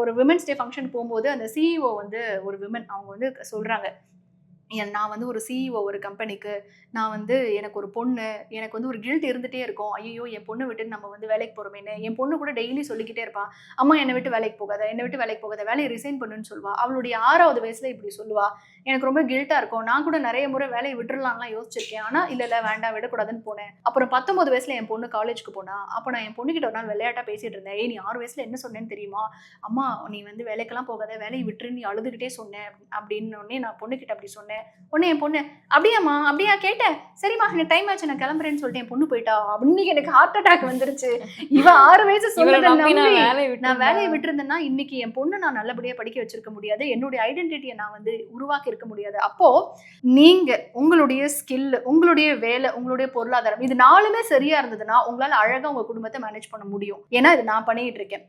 ஒரு women's day function போகும்போது அந்த சிஇஓ வந்து ஒரு விமன் அவங்க வந்து சொல்கிறாங்க நான் வந்து ஒரு சிஇஓ ஒரு கம்பெனிக்கு நான் வந்து எனக்கு ஒரு பொண்ணு எனக்கு வந்து ஒரு கில்ட் இருந்துகிட்டே இருக்கும். ஐயோ என் பொண்ணை விட்டு நம்ம வந்து வேலைக்கு போகிறோமேனு என் பொண்ணு கூட டெய்லி சொல்லிக்கிட்டே இருப்பாள் அம்மா என்னை விட்டு வேலைக்கு போகாத என்னை விட்டு வேலைக்கு போகாத வேலையை ரிசைன் பண்ணுன்னு சொல்லுவா. அவளுடைய ஆறாவது வயசில் இப்படி சொல்லுவா. எனக்கு ரொம்ப கில்ட்டாக இருக்கும். நான் கூட நிறைய முறை வேலையை விட்டுறலாம்லாம் யோசிச்சிருக்கேன். ஆனால் இல்லை இல்லை வேண்டாம் விடக்கூடாதுன்னு போனேன். அப்புறம் பத்தொம்பது வயசில் என் பொண்ணு காலேஜுக்கு போனா அப்போ நான் என் பொண்ணுக்கிட்ட ஒரு நாள் விளையாட்டாக பேசிகிட்டு இருந்தேன். ஏ நீ ஆறு வயசில் என்ன சொன்னேன்னு தெரியுமா? அம்மா நீ வந்து வேலைக்கெல்லாம் போகாத வேலையை விட்டுரு நீ அழுதுகிட்டே சொன்னேன். அப்படின்னு நான் பொண்ணுக்கிட்ட அப்படி சொன்னேன். உடனே என் பொண்ணு. அப்படியாம்மா அப்படியா கேட்டேன் சரிம்மா எனக்கு டைம் ஆச்சு நான் கிளம்புறேன்னு சொல்லிட்டு என் பொண்ணு போயிட்டா. இன்னைக்கு எனக்கு ஹார்ட் அட்டாக் வந்துருச்சு. இவ ஆறு வயசு விட்டு நான் வேலையை விட்டுருந்தேன்னா இன்னைக்கு என் பொண்ணு நான் நல்லபடியா படிக்க வச்சிருக்க முடியாது. என்னுடைய ஐடென்டிட்டியை நான் வந்து உருவாக்கி இருக்க முடியாது. அப்போ நீங்க உங்களுடைய ஸ்கில் உங்களுடைய வேலை உங்களுடைய பொருளாதாரம் இது நாலுமே சரியா இருந்ததுன்னா உங்களால அழகா உங்க குடும்பத்தை மேனேஜ் பண்ண முடியும். ஏன்னா இது நான் பண்ணிட்டு இருக்கேன்.